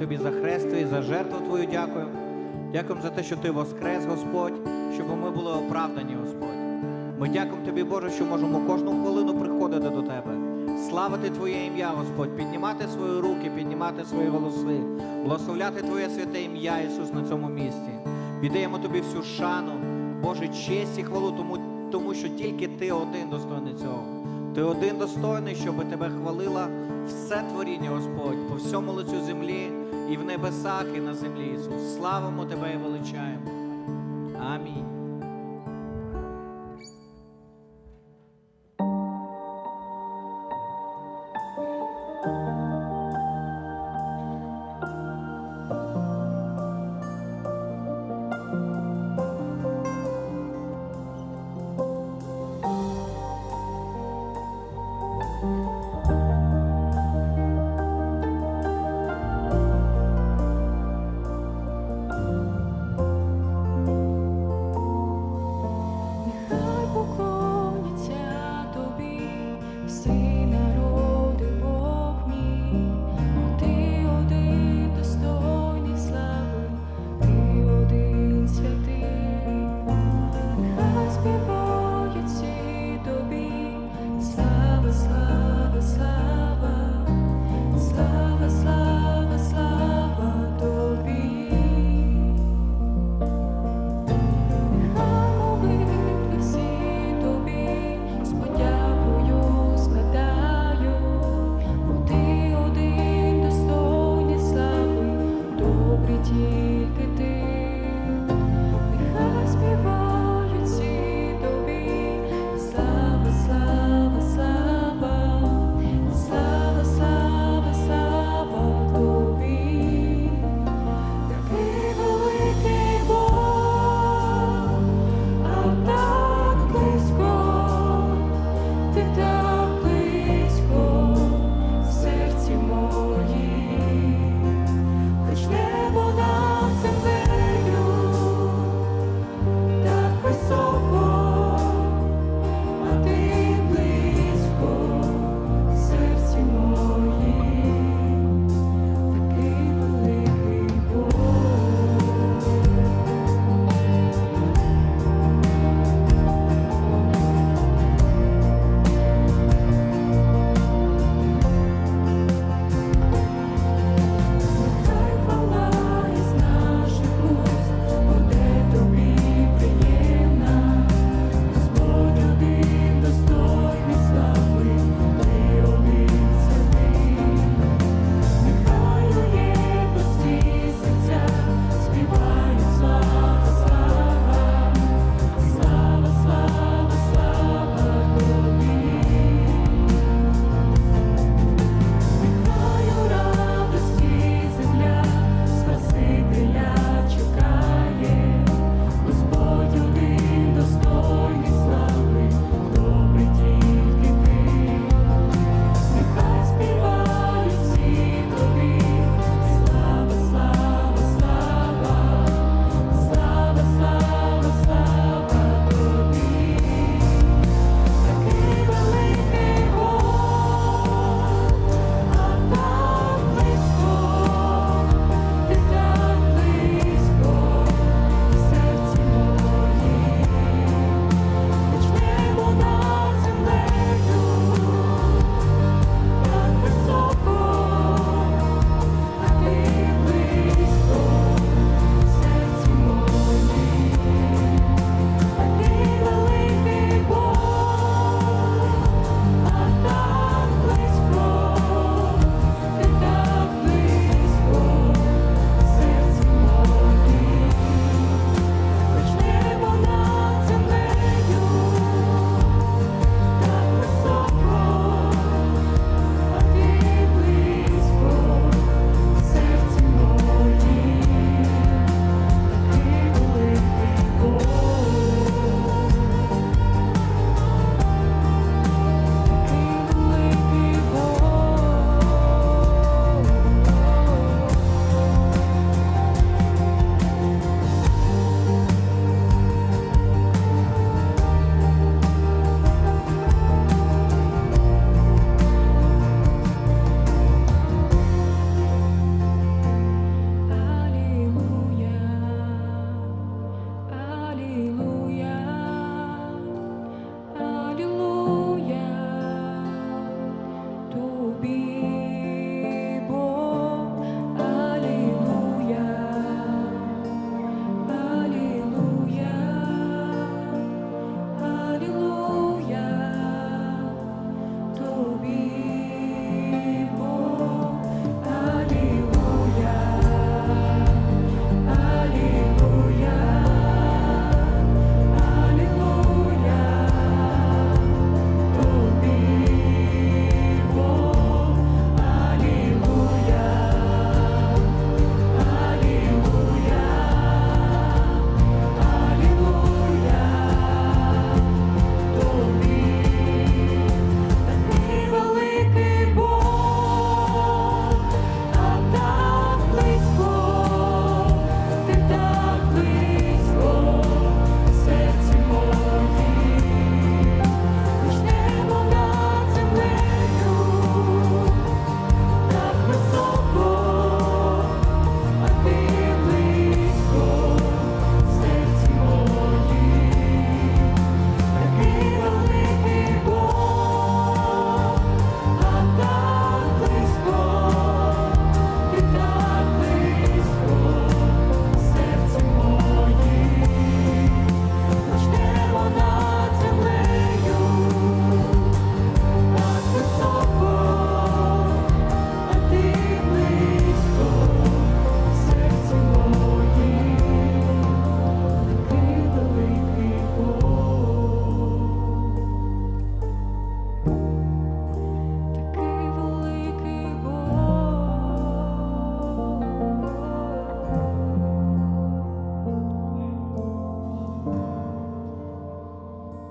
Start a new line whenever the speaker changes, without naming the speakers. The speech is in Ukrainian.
тобі
за хрест Твій, за жертву Твою дякуємо. Дякуємо за те, що Ти воскрес, Господь, щоб ми були оправдані, Господь. Ми дякуємо тобі, Боже, що можемо кожну хвилину приходити до Тебе. Славити Твоє ім'я, Господь, піднімати свої руки, піднімати свої голоси, благословляти Твоє святе ім'я, Ісус, на цьому місці. Віддаємо тобі всю шану, Боже, честь і хвалу, тому, тому що тільки Ти один достойний цього. Ти один достойний, щоб тебе хвалила все творіння, Господь, по всьому лицю землі, і в небесах, і на землі, Ісус. Славимо Тебе і величаємо. Амінь. thank you